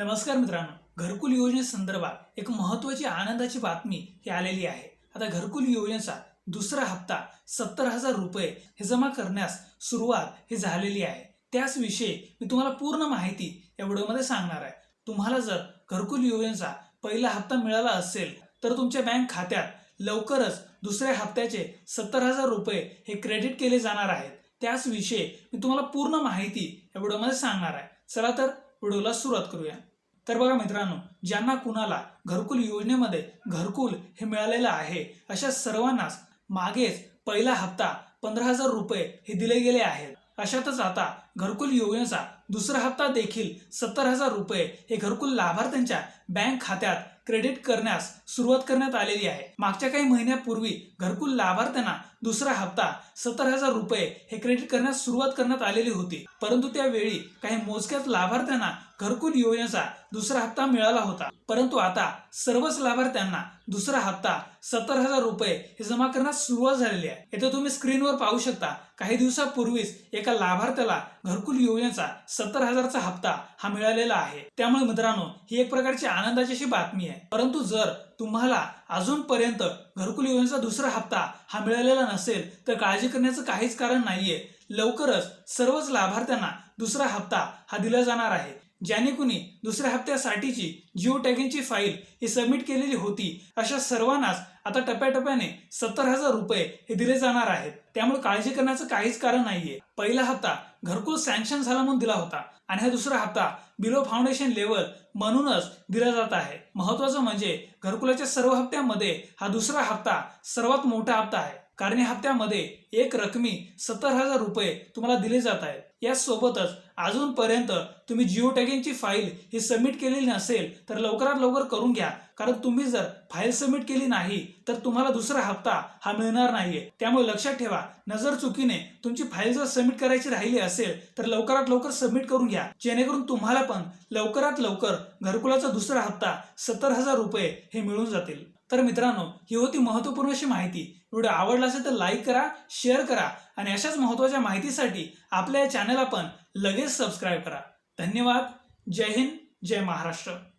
नमस्कार मित्रांनो घरकुल योजनेसंदर्भात एक महत्वाची आनंदाची बातमी ही आलेली आहे. आता घरकुल योजनेचा दुसरा हप्ता सत्तर हजार रुपये हे जमा करण्यास सुरुवात ही झालेली आहे. त्याच विषयी मी तुम्हाला पूर्ण माहिती या व्हिडिओमध्ये सांगणार आहे. तुम्हाला जर घरकुल योजनेचा पहिला हप्ता मिळाला असेल तर तुमच्या बँक खात्यात लवकरच दुसऱ्या हप्त्याचे सत्तर हजार रुपये हे क्रेडिट केले जाणार आहेत. त्याच विषयी मी तुम्हाला पूर्ण माहिती या व्हिडिओमध्ये सांगणार आहे. चला तर व्हिडिओला सुरुवात करूया. तर बघा मित्रांनो ज्यांना कुणाला घरकुल योजनेमध्ये घरकुल हे मिळालेलं आहे अशा सर्वांनाच मागेच पहिला हप्ता पंधरा हजार रुपये हे दिले गेले आहेत. अशातच आता घरकुल योजनेचा दुसरा हप्ता देखील सत्तर हजार रुपये हे घरकुल लाभार्थ्यांच्या बँक खात्यात क्रेडिट करण्यास सुरुवात करण्यात आलेली आहे. मागच्या काही महिन्यापूर्वी घरकुल लाभार्थ्यांना दुसरा हप्ता सत्तर हजार रुपये हे क्रेडिट करण्यास सुरुवात करण्यात आलेली होती. परंतु त्यावेळी काही मोजक्याच लाभार्थ्यांना घरकुल योजनेचा दुसरा हप्ता मिळाला होता. परंतु आता सर्वच लाभार्थ्यांना दुसरा हप्ता सत्तर हजार रुपये हे जमा करण्यास सुरुवात झालेली आहे. इथे तुम्ही स्क्रीनवर पाहू शकता काही दिवसापूर्वीच एका लाभार्थ्याला घरकुल योजनेचा सत्तर हजारचा हप्ता हा मिळालेला आहे. त्यामुळे मित्रांनो ही एक प्रकारची आनंदाची अशी बातमी आहे. परंतु जर तुम्हाला अजूनपर्यंत घरकुल योजनेचा दुसरा हप्ता हा मिळालेला नसेल तर काळजी करण्याचं काहीच कारण नाहीये. लवकरच सर्वच लाभार्थ्यांना दुसरा हप्ता हा दिला जाणार आहे. ज्याने कुणी दुसऱ्या हप्त्यासाठीची जिओ टॅगिंगची फाईल ही सबमिट केलेली होती अशा सर्वांनाच आता टप्प्याटप्प्याने सत्तर हजार रुपये हे दिले जाणार आहेत. त्यामुळे काळजी करण्याचं काहीच कारण नाहीये. पहिला हप्ता घरकुल सँक्शन झाला म्हणून दिला होता आणि हा दुसरा हप्ता बिलो फाउंडेशन लेवल म्हणूनच दिला जात आहे. महत्वाचं म्हणजे घरकुलाच्या सर्व हप्त्यामध्ये हा दुसरा हप्ता सर्वात मोठा हप्ता आहे. कारण हप्त्यामध्ये एक रकमी सत्तर हजार रुपये तुम्हाला दिले जात आहेत. यासोबतच अजूनपर्यंत तुम्ही जिओ टॅगिंगची फाईल ही सबमिट केलेली नसेल तर लवकरात लवकर करून घ्या. कारण तुम्ही जर फाईल सबमिट केली नाही तर तुम्हाला दुसरा हप्ता हा मिळणार नाहीये. त्यामुळे लक्षात ठेवा नजर चुकीने तुमची फाईल जर सबमिट करायची राहिली असेल तर लवकरात लवकर सबमिट करून घ्या. जेणेकरून तुम्हाला पण लवकरात लवकर घरकुलाचा दुसरा हप्ता सत्तर हजार रुपये हे मिळून जातील. तर मित्रांनो ही होती महत्त्वपूर्ण अशी माहिती. व्हिडिओ आवडला असेल तर लाईक करा शेअर करा आणि अशाच महत्त्वाच्या माहितीसाठी आपल्या या चॅनल पण लगेच सबस्क्राईब करा. धन्यवाद. जय हिंद. जय महाराष्ट्र.